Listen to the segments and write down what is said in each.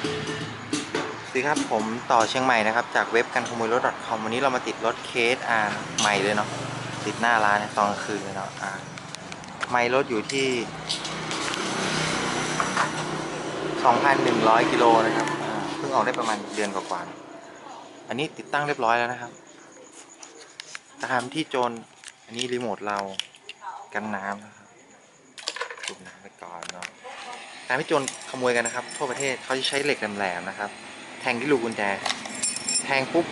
สวัสดีครับผมต่อเชียงใหม่นะครับ จากเว็บกันขโมยรถ .com วันนี้เรามาติดรถเคสอ่าใหม่เลยเนาะติดหน้าร้านในตอนกลางคืนเลยเนาะอ่าไม่รถอยู่ที่ 2,100 กิโลนะครับเพิ่งออกได้ประมาณเดือนกว่าๆอันนี้ติดตั้งเรียบร้อยแล้วนะครับตามที่โจรอันนี้รีโมทเรากันน้ำนะครับจุ่มน้ำไป ตามที่โจรขโมยกันนะครับ ทั่วประเทศเขาจะใช้เหล็กแหลมๆนะครับ แทงที่รูกุญแจ แทงปุ๊บ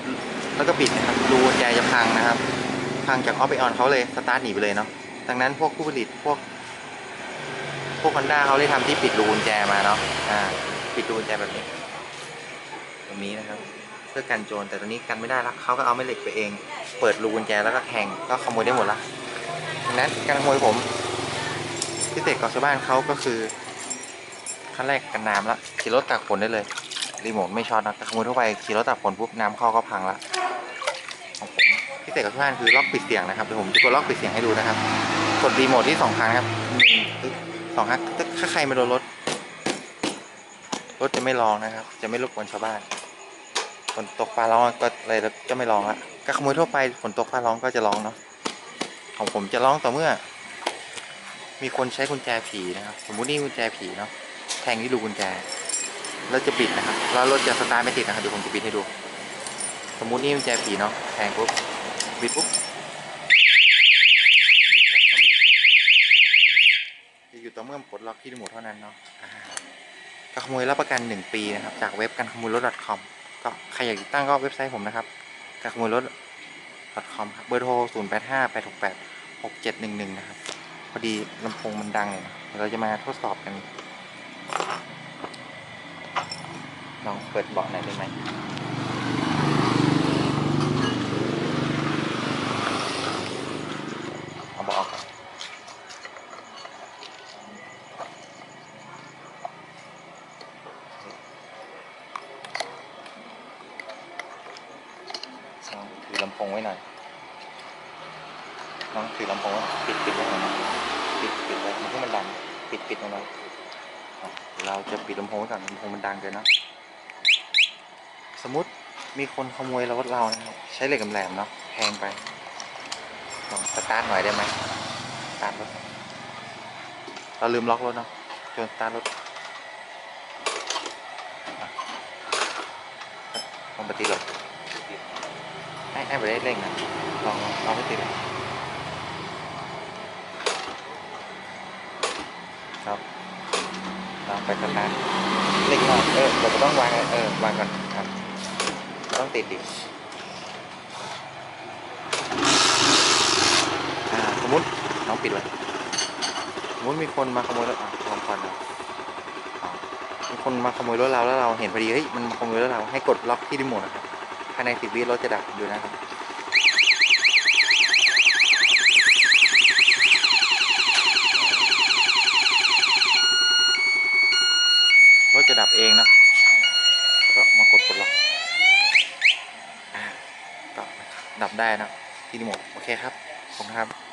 แล้วก็ปิดนะครับ รูกุญแจจะพังนะครับ พังจากออฟไปออนเขาเลยสตาร์ทหนีไปเลยเนาะดังนั้นพวกผู้ผลิตพวก พวกคอนด้าเขาเลยทำที่ปิดรูกุญแจมาเนาะอ่า ปิดรูกุญแจแบบนี้ตรงนี้นะครับ เพื่อกันโจรแต่ตอนนี้กันไม่ได้ละเขาก็เอาแม่เหล็กไปเอง เปิดรูกุญแจแล้วก็แทงก็ขโมยได้หมดละดังนั้นการขโมยผมที่เตะกับชาวบ้านเขาก็คือ ขั้นแรกกันน้ำละขี่รถตากฝนได้เลย รีโมทไม่ช็อตนะแต่ขโมยทั่วไปขี่รถตากฝนปุ๊บน้ำเข้าก็พังละของผมที่เตะกับชาวบ้านคือล็อกปิดเสียงนะครับเดี๋ยวผมจะกดล็อกปิดเสียงให้ดูนะครับกดรีโมทที่สองครั้งครับหนึ่งสองครั้งถ้าใครมาโดนรถรถจะไม่ร้องนะครับ จะไม่รบกวนชาวบ้านฝนตกฟ้าร้องก็อะไรก็ไม่ร้องละก็ขโมยทั่วไปฝนตกฟ้าร้องก็จะร้องเนาะของผมจะร้องต่อเมื่อ มีคนใช้กุญแจผีนะครับ สมมุตินี่กุญแจผีเนาะ แทงที่รูกุญแจ แล้วจะปิดนะครับ แล้วรถจะสตาร์ทไม่ติดนะครับเดี๋ยวผมจะปิดให้ดู สมมุตินี่กุญแจผีเนาะ แทงปุ๊บปิดปุ๊บบิดครังบิดจะอยู่ต่อเมื่อปลดล็อกที่รีโมทเท่านั้นเนาะอ่าก็ขโมยรับประกัน 1 ปีนะครับ จากเว็บการขโมยรถ .com ก็ใครอยากติดตั้งก็เว็บไซต์ผมนะครับการขโมยรถ .com ครับ เบอร์โทร 0 8 5 8 6 8 6 7 1 1 นะครับ พอดีลำโพงมันดังเนี่ยเราจะมาทดสอบกัน ลองเปิดเบาะหน่อยได้ไหมเอาเบาะออกลองถือลำโพงไว้หน่อยน้องถือลำโพงไว้ปิดปิดไว้หน่อยนะปิดปิดไว้ให้มันดัง ปิดปิดไว้หน่อยอะเดี๋ยเราจะปิดลำโพงไว้ก่อนลำโพงมันดังเกินนะ สมมติมีคนขโมยรถเรานะครับใช้เหล็กแหลมเนาะแทงไปลองสตาร์ทหน่อยได้ไหมสตาร์ทรถเราลืมล็อกรถเนาะจนสตาร์ทรถลองปฏิหลบให้ให้ไปได้เร่งนะลองลองลองไม่ติดเลยครับลองไปสตาร์ทเร่งหน่อยเออเดี๋ยวก็ต้องวางเออวางก่อน ต้องติดดิอ่าสมมติน้องปิดไว้สมมติมีคนมาขโมยรถอะลองก่อนนะอะมีคนมาขโมยรถเราแล้วเราเห็นพอดีเฮ้ยมันมาขโมยรถเราให้กดล็อกที่รีโมทนะครับภายในสิบวิรถจะดับดูนะครับรถจะดับเองนะแล้วก็มากดกดล็อกอ่าก็ดับ ได้นะที่รีโมทโอเคครับขอบคุณครับ